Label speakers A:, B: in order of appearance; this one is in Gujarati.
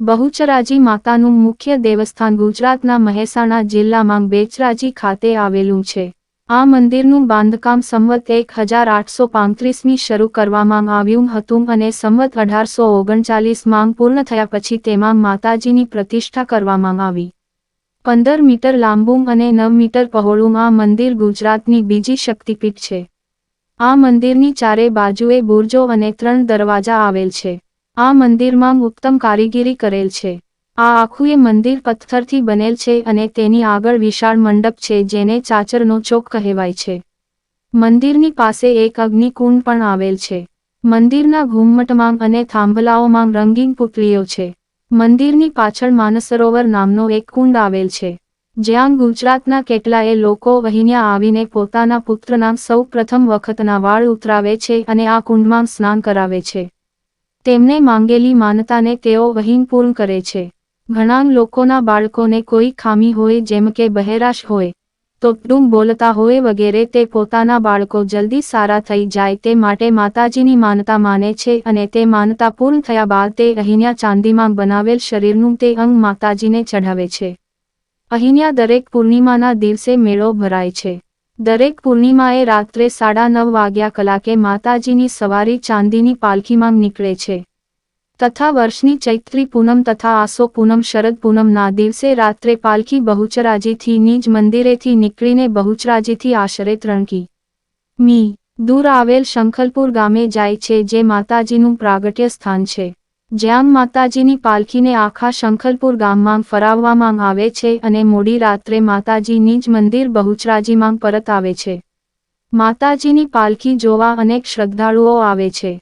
A: બહુચરાજી માતાનું મુખ્ય દેવસ્થાન ગુજરાતના મહેસાણા જિલ્લામાં બેચરાજી ખાતે આવેલું છે. આ મંદિરનું બાંધકામ સંવત એક હજાર આઠસો પાંત્રીસમી શરૂ કરવામાં આવ્યું હતું અને સંવત અઢારસો ઓગણચાલીસમાં પૂર્ણ થયા પછી તેમાં માતાજીની પ્રતિષ્ઠા કરવામાં આવી. પંદર મીટર લાંબુ અને નવ મીટર પહોળું આ મંદિર ગુજરાતની બીજી શક્તિપીઠ છે. આ મંદિરની ચારે બાજુએ બુર્જો અને ત્રણ દરવાજા આવેલ છે. આ મંદિરમાં ઉત્તમ કારીગીરી કરેલ છે. આ આખું એ મંદિર પથ્થરથી બનેલ છે અને તેની આગળ વિશાળ મંડપ છે જેને ચાચરનો ચોક કહેવાય છે. મંદિરની પાસે એક અગ્નિકુંડ પણ આવેલ છે. મંદિરના ઘુમ્મટમાં અને થાંભલાઓમાં રંગીન પુતળીઓ છે. મંદિરની પાછળ માનસરોવર નામનો એક કુંડ આવેલ છે. જ્યાં ગુજરાતના કેટલાય લોકો અહીંયા આવીને પોતાના પુત્રના સૌ પ્રથમ વખતના વાળ ઉતરાવે છે અને આ કુંડમાં સ્નાન કરાવે છે. તેમને માંગેલી માનતાને તેઓ વહીન પૂર્ણ કરે છે. ઘણા લોકોના બાળકોને કોઈ ખામી હોય જેમ કે બહેરાશ હોય, તો ટૂંક બોલતા હોય વગેરે તે પોતાના બાળકો જલ્દી સારા થઈ જાય તે માટે માતાજીની માનતા માને છે અને તે માનતા પૂર્ણ થયા બાદ તે અહીન્યા ચાંદીમાં બનાવેલ શરીરનું તે અંગ માતાજીને ચઢાવે છે. અહીન્યા દરેક પૂર્ણિમાના દિવસે મેળો ભરાય છે. દરેક પૂર્ણિમાએ રાત્રે સાડા નવ વાગ્યા કલાકે માતાજીની સવારી ચાંદીની પાલખીમાં નીકળે છે. તથા વર્ષની ચૈત્રી પૂનમ તથા આસો પૂનમ શરદ પૂનમના દિવસે રાત્રે પાલખી બહુચરાજીથી નિજ મંદિરેથી નીકળીને બહુચરાજીથી આશરે ત્રણકી. મી. દૂર આવેલ શંખલપુર ગામે જાય છે, જે માતાજીનું પ્રાગટ્ય સ્થાન છે. જ્યાં માતાજીની પાલખીને આખા શંખલપુર ગામમાં ફરાવવામાં આવે છે અને મોડી રાત્રે માતાજીની જ મંદિર બહુચરાજીમાં પરત આવે છે. માતાજીની પાલખી જોવા અનેક શ્રદ્ધાળુઓ આવે છે.